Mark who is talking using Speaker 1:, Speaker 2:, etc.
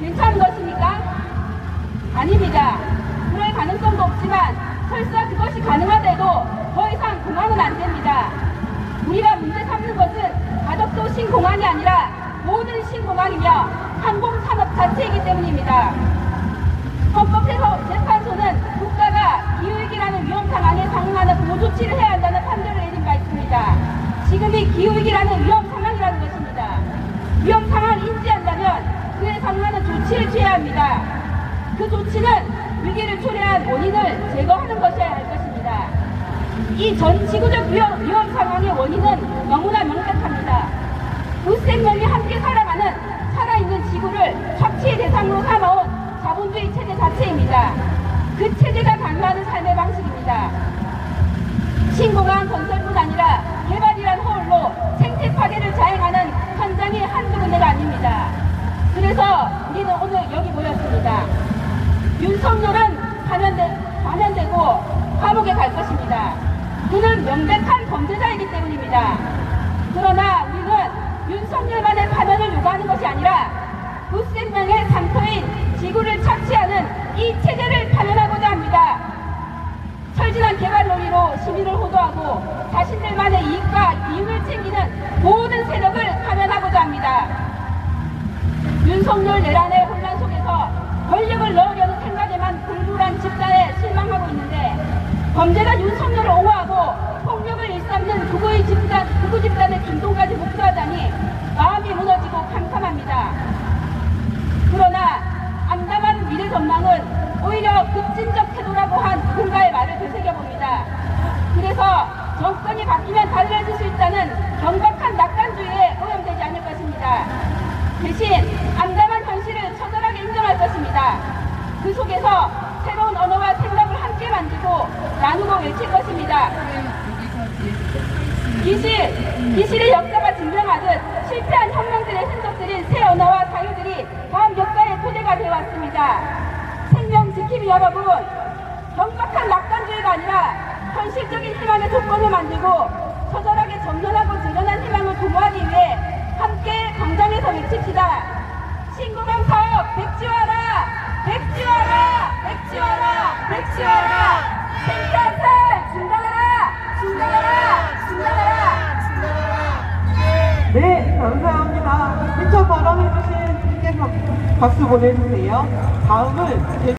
Speaker 1: 괜찮은 것입니까? 아닙니다. 그럴 가능성도 없지만 설사 그것이 가능하대도 더 이상 공항은 안 됩니다. 우리가 문제 삼는 것은 가덕도 신공항이 아니라 모든 신공항이며 항공산업 자체이기 때문입니다. 헌법재판소는 국가가 기후위기라는 위험 상황에 상응하는 보호 조치를 해야 한다는 판결을 내린 바 있습니다. 지금 이 기후위기라는 위험 합니다. 그 조치는 위기를 초래한 원인을 제거하는 것이어야 할 것입니다. 이 전 지구적 위험, 위험 상황의 원인은 너무나 명백합니다. 무생명이 함께 살아가는 살아있는 지구를 착취의 대상으로 삼아온 자본주의 체제 자체입니다. 그 체제가 강요하는 삶의 방식입니다. 신공항 건설뿐 아니라 개발이란 허울로 생태 파괴를 자행하는 현장이 한두 군데가 아닙니다. 그래서 우리는 오늘 여기 모였습니다. 윤석열은 파면되, 파면되고 감옥에 갈 것입니다. 그는 명백한 범죄자이기 때문입니다. 그러나 우리는 윤석열만의 파면을 요구하는 것이 아니라 무생명의 상토인 지구를 착취하는 이 체제를 파면하고자 합니다. 철진한 개발 논리로 시민을 호도하고 자신들만의 이익과 이윤을 챙기는 모든 세력을 파면하고자 합니다. 윤석열 내란의 혼란 속에서 권력을 넣으려는 생각에만 불굴한 집단에 실망하고 있는데 범죄가 윤석열을 옹호하고 폭력을 일삼는 극우의 집단, 극우 집단의 김동까지 목도하다니 마음이 무너지고 캄캄합니다. 그러나 암담한 미래 전망은 오히려 급진적 태도라고 한 누군가의 말을 되새겨봅니다. 그래서 정권이 바뀌면 달라질 수 있다는 경박한 낙관주의에 오염되지 않을 것입니다. 대신 암담한 현실을 것입니다. 그 속에서 새로운 언어와 생각을 함께 만들고 나누고 외칠 것입니다. 기실, 기실의 역사가 증명하듯 실패한 혁명들의 흔적들인 새 언어와 사유들이 다음 역사의 토대가 되어왔습니다. 생명 지킴이 여러분, 경박한 낙관주의가 아니라 현실적인 희망의 조건을 만들고 처절하게 정연하고 정연한 희망을 도모하기 위해 함께 광장에서 외칩시다. 신공항 사업 백지화
Speaker 2: 미처 발언해주신 분께 박수 보내주세요. 다음은